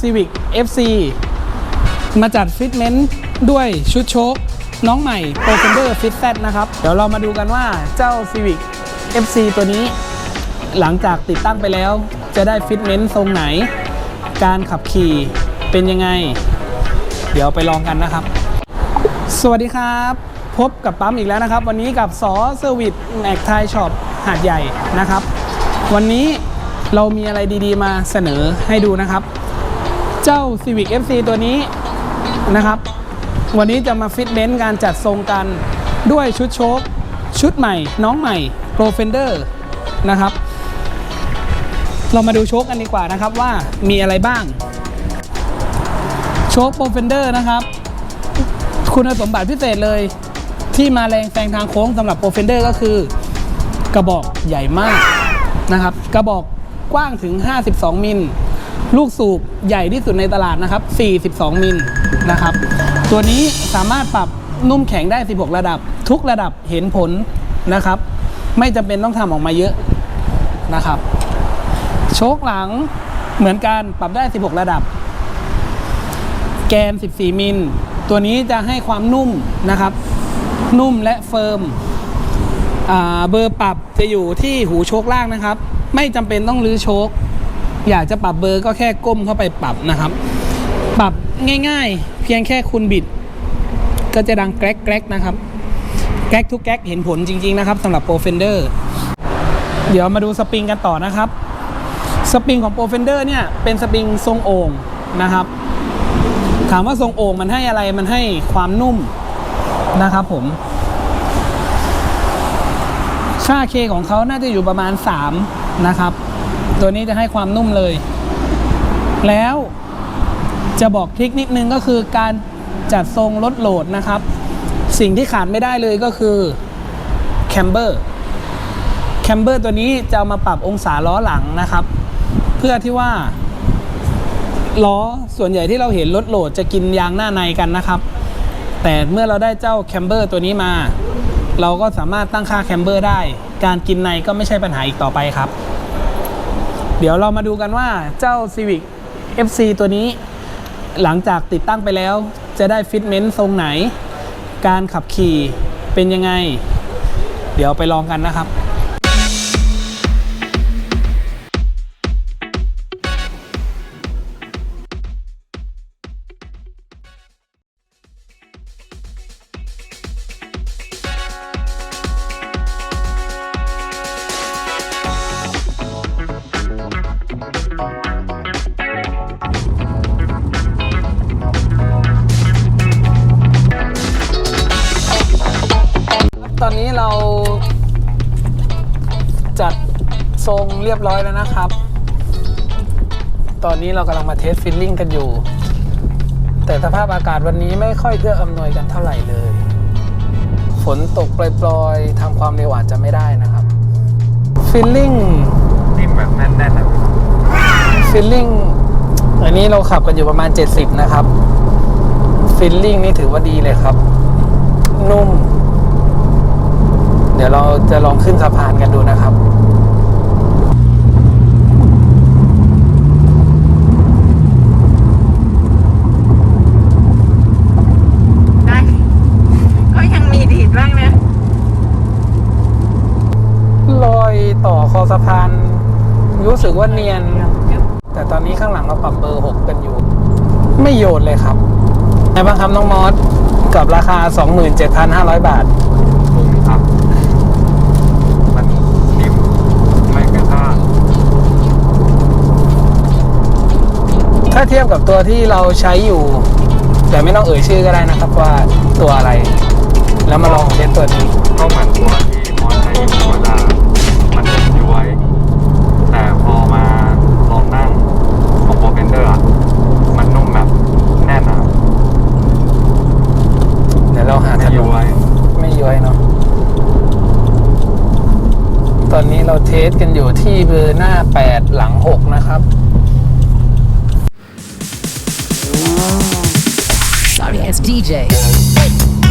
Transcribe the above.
Civic FC มาจัดฟิตเมนต์ด้วยชุดโชคน้องใหม่ p r o f e n d e r Fit Z นะครับ เดี๋ยวเรามาดูกันว่าเจ้า Civic FC ตัวนี้ หลังจากติดตั้งไปแล้ว จะได้ฟิตเมนต์ทรงไหน การขับขี่เป็นยังไง เดี๋ยวไปลองกันนะครับ สวัสดีครับ พบกับปั๊มอีกแล้วนะครับ วันนี้กับสอเซอร์วิสแม็กไทยช็อปหาดใหญ่นะครับ วันนี้เรามีอะไรดีๆ มาเสนอให้ดูนะครับ เจ้า Civic FC ตัวนี้นะครับ วันนี้จะมาฟิตเมนต์การจัดทรงกันด้วยชุดโชคชุดใหม่ น้องใหม่ Pro Fender นะครับ เรามาดูโชคกันดีกว่านะครับว่ามีอะไรบ้าง โชค Pro Fender นะครับ คุณสมบัติพิเศษเลยที่มาแรงแซงทางโค้งสำหรับ Pro Fender ก็คือกระบอกใหญ่มากนะครับ กระบอกกว้างถึง 52 มิล ลูกสูบใหญ่ที่สุดในตลาดนะครับ 42 มิลนะครับ ตัวนี้สามารถปรับนุ่มแข็งได้ 16 ระดับ ทุกระดับเห็นผลนะครับ ไม่จำเป็นต้องทำออกมาเยอะนะครับ โชคหลังเหมือนกันปรับได้ 16 ระดับ แกน 14 มิล ตัวนี้จะให้ความนุ่มนะครับ นุ่มและเฟิร์มเบอร์ปรับจะอยู่ที่หูโชคล่างนะครับ ไม่จำเป็นต้องรื้อโชค อยากจะปรับเบอร์ก็แค่ก้มเข้าไปปรับนะครับ ปรับง่าย ๆ เพียงแค่คุณบิด ก็จะดังแกรกแกรกนะครับ แกรกทุกแกรกเห็นผลจริง ๆ นะครับสำหรับโปรเฟนเดอร์เดี๋ยวมาดูสปริงกันต่อนะครับ สปริงของโปรเฟนเดอร์เนี่ยเป็นสปริงทรงโอ่งนะครับ ถามว่าทรงโอ่งมันให้อะไรมันให้ความนุ่มนะครับผมค่า K ของเขาน่าจะอยู่ประมาณ 3 นะครับ ตัวนี้จะให้ความนุ่มเลย แล้วจะบอกทริคนิดนึงก็คือการจัดทรงลดโหลดนะครับ สิ่งที่ขาดไม่ได้เลยก็คือแคมเบอร์แคมเบอร์ตัวนี้จะามาปรับองศาล้อหลังนะครับ เพื่อที่ว่าล้อส่วนใหญ่ที่เราเห็นรถโหลดจะกินยางหน้าในกันนะครับ แต่เมื่อเราได้เจ้าแคมเบอร์ตัวนี้มา เราก็สามารถตั้งค่าแคมเบอร์ได้ การกินในก็ไม่ใช่ปัญหาอีกต่อไปครับ เดี๋ยวเรามาดูกันว่าเจ้า Civic FC ตัวนี้ หลังจากติดตั้งไปแล้ว จะได้ฟิตเมนต์ทรงไหน การขับขี่เป็นยังไง เดี๋ยวไปลองกันนะครับ นนี้เราจัดทรงเรียบร้อยแล้วนะครับ ตอนนี้เรากำลังมาเทสฟิลลิ่งกันอยู่ แต่สภาพอากาศวันนี้ไม่ค่อยเอื้ออำนวยกันเท่าไหร่เลย ฝนตกปล่อยๆทำความเร็วอาจจะไม่ได้นะครับฟิลลิ่งนิ่มแบบแน่นๆนะฟิลลิ่งอันนี้เราขับกันอยู่ประมาณ 70 นะครับฟิลลิ่งนี่ถือว่าดีเลยครับ นุ่ม เดี๋ยวเราจะลองขึ้นสะพานกันดูนะครับได้ก็ยังมีดีดบ้างนะรอยต่อคอสะพานรู้สึกว่าเนียน แต่ตอนนี้ข้างหลังเราปรับเบอร์ 6 กันอยู่ ไม่โยนเลยครับไงบ้างครับน้องมอสกับราคา 27,500 บาท คุ้มครับ มันนิ่มไม่กระชาก ถ้าเทียบกับตัวที่เราใช้อยู่ แต่ไม่ต้องเอ่ยชื่อก็ได้นะครับว่าตัวอะไร แล้วมาลองเทสตัวนี้ก็เหมือนตัวที่มอสใช้อยู่ธรรมดามันจะย้วยแต่พอมาลองนั่งของโปรเฟนเดอร์อะมันนุ่มแบบแน่นอะเดี๋ยวเราหาไม่ย้นวยไม่ย้อยเนาะ ตอนนี้เราเทสกันอยู่ที่เบอร์หน้า 8 หลัง 6 นะครับ it's DJ.